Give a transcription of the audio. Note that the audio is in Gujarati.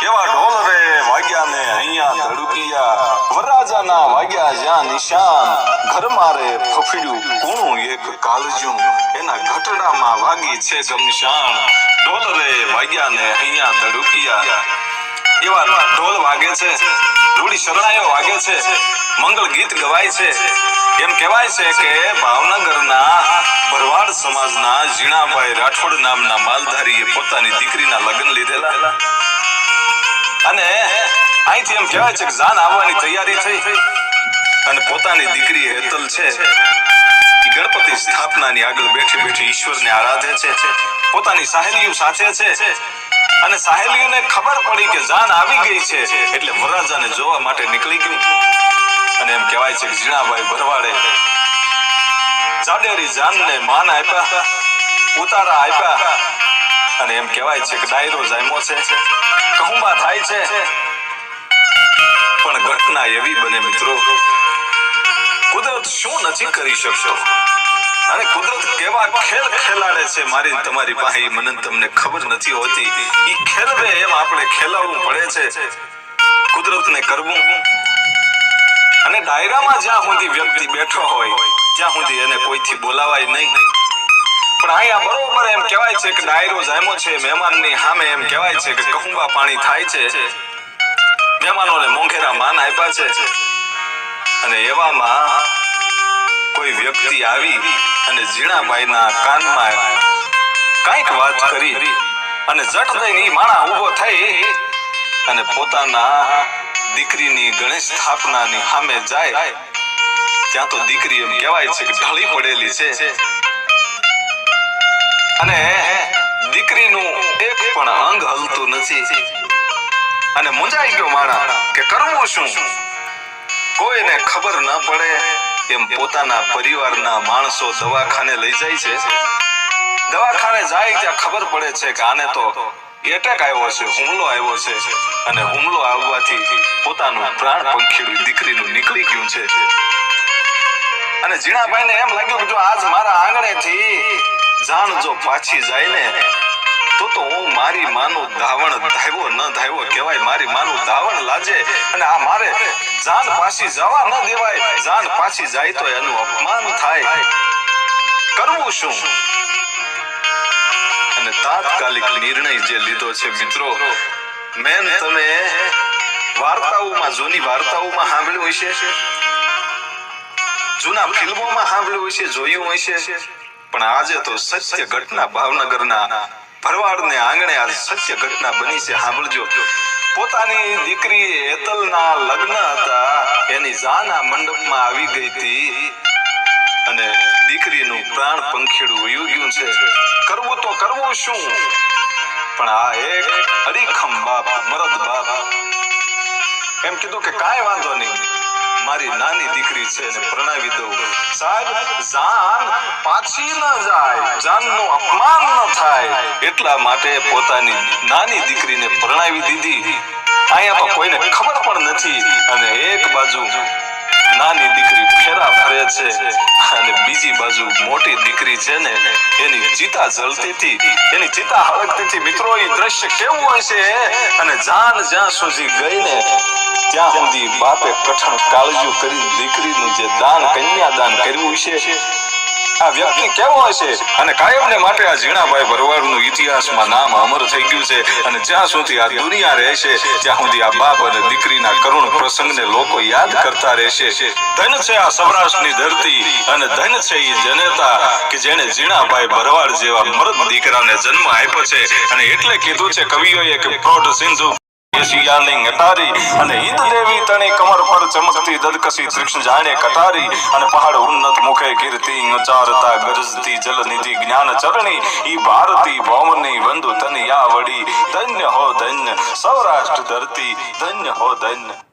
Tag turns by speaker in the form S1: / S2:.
S1: એવા ઢોલ રે વાગ્યા ને અહીંયા ધડુકિયા. વરરાજાના વાગ્યા જ્યાં નિશાન. ઘર મારે ફફડ્યું, કૂણું એક કાલજું. એના ઘટડામાં વાગી છે ગમશાન ઢોલ રે વાગ્યા ને અહીંયા ધડુકિયા. એવા ઢોલ વાગે છે રૂડી શરણાઈઓ વાગે છે, મંગળ ગીત ગવાય છે. એમ કહેવાય છે કે ભાવનગરના ભરવાડ સમાજના ઝીણાભાઈ રાઠોડ નામના માલધારીએ પોતાની દીકરીના લગ્ન લીધેલા. અને અહીંથી એમ કહેવાય છે કે જાન આવવાની તૈયારી થઈ. અને પોતાની દીકરી હેતલ છે. ગણપતિ સ્થાપનાની આગળ બેઠી બેઠી ઈશ્વરને આરાધે છે. પોતાની સહેલીઓ સાથે છે. અને સહેલીઓને ખબર પડી કે જાન આવી ગઈ છે. એટલે વરરાજાને જોવા માટે નીકળી ગયું. અને એમ કહેવાય છે કે ઝીણાભાઈ ભરવાડે જાડેરી જાનને માન આપ્યા, ઉતારા આપ્યા. અને એમ કહેવાય છે કે ડાયરો જામ્યો છે. કહુંબા થાય છે. પણ ઘટના એવી બને મિત્રો. કુદરત શું નથી કરી શકતો? અને કુદરત કેવા ખેલ ખેલાડે છે મારી તમારી પાસે? મને તમને ખબર નથી હોતી. એ ખેલવે એમ આપણે ખેલાવવું પડે છે. કુદરતને કરવું. અને ડાયરામાં જ્યાં સુધી વ્યક્તિ બેઠો હોય ત્યાં સુધી એને કોઈથી બોલાવાય નહીં. પણ અહીંયા બરોબર એમ કહેવાય છે કે ડાયરો જામ્યો છે, મહેમાનની સામે એમ કહેવાય છે કે કહુંબા પાણી થાય છે. મહેમાનોને મોંઘેરા માન આપ્યા છે. અને એવામાં કોઈ વ્યક્તિ આવી અને ઝીણાભાઈના કાનમાં કાંઈક વાત કરી અને જટ દઈને માણા ઊભો થઈ અને પોતાના દીકરીની ગણેશ સ્થાપનાની સામે જાય. ત્યાં તો દીકરી એમ કહેવાય છે કે ઢળી પડેલી છે. અને દીકરીનું એક પણ અંગ હલતું નથી. અને મુંજાઈ ગયો માણા કે કરવું શું? કોઈને ખબર ન પડે એમ પોતાના પરિવારના માણસો દવાખાને લઈ જાય છે. દવાખાને જાય ત્યાં ખબર પડે છે કે આને તો એટેક આવ્યો છે, હુમલો આવ્યો છે. અને હુમલો આવવાથી પોતાનું પ્રાણ પંખીડું દીકરીનું નીકળી ગયું છે. અને જીણાભાઈને એમ લાગ્યું કે જો આજ મારા આંગણેથી જાણ જો પાછી જાય ને તો તો હું મારી માનું ધાવણ ધાવ્યો ન ધાવ્યો કહેવાય, મારી માનું ધાવણ લાજે. અને આ મારે જાન પાછી જવા ન દેવાય, જાન પાછી જાય તો એનું અપમાન થાય. કરવું શું? અને તાત્કાલિક નિર્ણય જે લીધો છે મિત્રો મેન તમે વાર્તાઓમાં, જૂની વાર્તાઓમાં સાંભળ્યું હશે? જૂના ફિલ્મોમાં સાંભળ્યું હશે, જોયું હશે? પણ આજે તો સત્ય ઘટના ભાવનગરના ભરવાડને આંગણે આ સત્ય ઘટના બની છે, સાંભળજો. પોતાની દીકરી હેતલના લગ્ન હતા, એની જાના મંડપમાં આવી ગઈ હતી. અને દીકરીનું પ્રાણ પંખીડું વયું ગયું છે. કરવું તો કરવું શું? પણ આ એક અડીખમ બાપ, મરદ બાપ. એમ કીધું કે કાંઈ વાંધો નહીં. મારી નાની દીકરી છે ને પ્રણાવી દઉં. સાહેબ, જાન પાછી ન જાય. જાનનું અપમાન ન થાય. એટલા માટે પોતાની નાની દીકરીને પ્રણાવી દીધી. અહીંયા તો કોઈને ખબર પણ નથી. અને એક બાજુ નાની દીકરી ફેરા ફરે છે અને બીજી બાજુ મોટી દીકરી છે ને, એની ચિતા જલતી હતી. એની ચિતા હળગતી હતી. મિત્રો એ દ્રશ્ય કેવું હશે? અને જાન જ્યાં સુધી ગઈ ને, ત્યાં સુધી બાપે કઠણ કાળજુ કરી દીકરીનું જે દાન, કન્યાદાન કર્યું છે આ વ્યક્તિ કેવો હશે? અને કાયમને માટે આ ઝીણાભાઈ ભરવાડનું ઇતિહાસમાં નામ અમર થઈ ગયું છે. અને જ્યાં સુધી આ દુનિયા રહેશે, ત્યાં સુધી આ બાપ અને દીકરીના કરુણ પ્રસંગને લોકો યાદ કરતા રહેશે. ધન છે આ સૌરાષ્ટ્રની ધરતી, અને ધન છે એ જનતા, કે જેને ઝીણાભાઈ ભરવાડ જેવા મરદ દીકરાને જન્મ આપ્યો છે. અને એટલે કીધું છે કવિઓએ કે પ્રોઢ સિંધુ શિયાળની અટારી અને હિંદ દેવી તણી કમર પર ચમકતી દદકસી તૃષ્ણ જાણે કટારી અને પહાડ ઉન્નત મુખે કીર્તિ ઉચ્ચારતા ગરજતી જલનિધિ જ્ઞાન ચરણી, ઈ ભારતી ભવની વંદુ તની યા ધન્ય હો ધન્ય, સૌરાષ્ટ્ર ધરતી, ધન્ય હો ધન્ય.